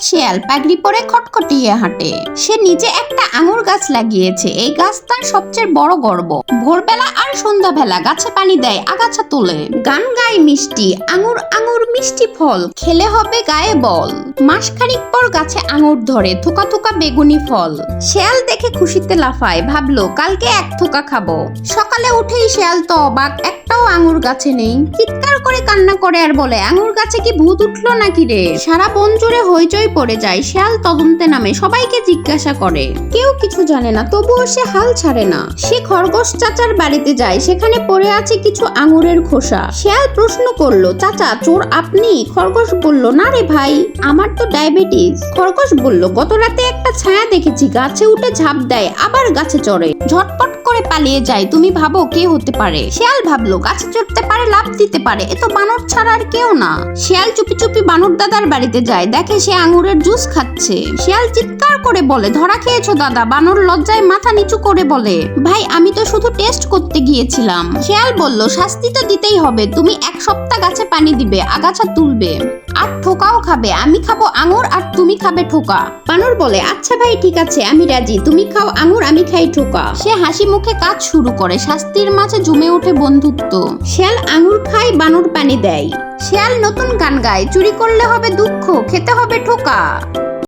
শিয়াল পাগড়ি পরে খটখটিয়ে হাঁটে। সে নিজে একটা আঙুর গাছ লাগিয়েছে। এই গাছ তার সবচেয়ে বড় গর্ব। ভোরবেলা আর সন্ধ্যাবেলা গাছে পানি দেয়, আগাছা তোলে। গান গায় মিষ্টি, আঙুর আঙুর মিষ্টি ফল, খেলে হবে গায়ে বল। মাসখানিক পর গাছে আঙুর ধরে, থোকা থোকা বেগুনি ফল। শিয়াল দেখে খুশিতে লাফায়, ভাবলো, কালকে এক থোকা খাব। সকালে উঠেই শিয়াল তো অবাক একটাও আঙুর গাছে নেই। চিৎকার করে কান্না করে আর বলে, আঙুর গাছে কি ভূত উঠল নাকি রে? সারা বন জুড়ে হইচই পড়ে যায়, শিয়াল তদন্তে নামে, সবাইকে জিজ্ঞাসা করে। কেউ কিছু জানে না, তবুও সে হাল ছাড়ে না। সে খরগোশ চাচার বাড়িতে যায়, সেখানে পড়ে আছে কিছু আঙুরের খোসা। শিয়াল প্রশ্ন করল, চাচা, চোর আপনি? খরগোশ বলল, না রে ভাই, আমার তো ডায়াবেটিস। খরগোশ বলল, গত রাতে একটা ছায়া দেখেছি, গাছে উঠে ঝাঁপ দেয়, আবার গাছে চড়ে। ঝটপট করে পালিয়ে যায়, তুমি ভাবো কে হতে পারে। শিয়াল ভাবলো, গাছে চড়তে পারে লাভ দিতে পারে, এ তো বানর ছাড়া আর কেউ না। শিয়াল চুপি চুপি বানর দাদার বাড়িতে যায়, দেখে সে আঙুরের জুস খাচ্ছে। শিয়াল চিৎকার করে বলে, ধরা খেয়েছো দাদা। বানর লজ্জায় মাথা নিচু করে বলে, ভাই, আমি তো শুধু টেস্ট করতে গিয়েছিলাম। শিয়াল বলল, শাস্তি তো দিতেই হবে, তুমি এক সপ্তাহ গাছে পানি দিবে, আগাছা তুলবে। আর ঠোকাও খাবে, আমি খাব আঙুর আর তুমি খাবে ঠোকা। বানর বলে আচ্ছা ভাই, ঠিক আছে, আমি রাজি, তুমি খাও আঙুর, আমি খাই ঠোকা। সে হাসি মুখে কাজ শুরু করে। শাস্তির মাঝে জমে ওঠে বন্ধুত্ব। শেয়াল আঙুর খায়, বানর পানি দেয়। শেয়াল নতুন গান গায়। চুরি করলে হবে দুঃখ, খেতে হবে ঠোকা।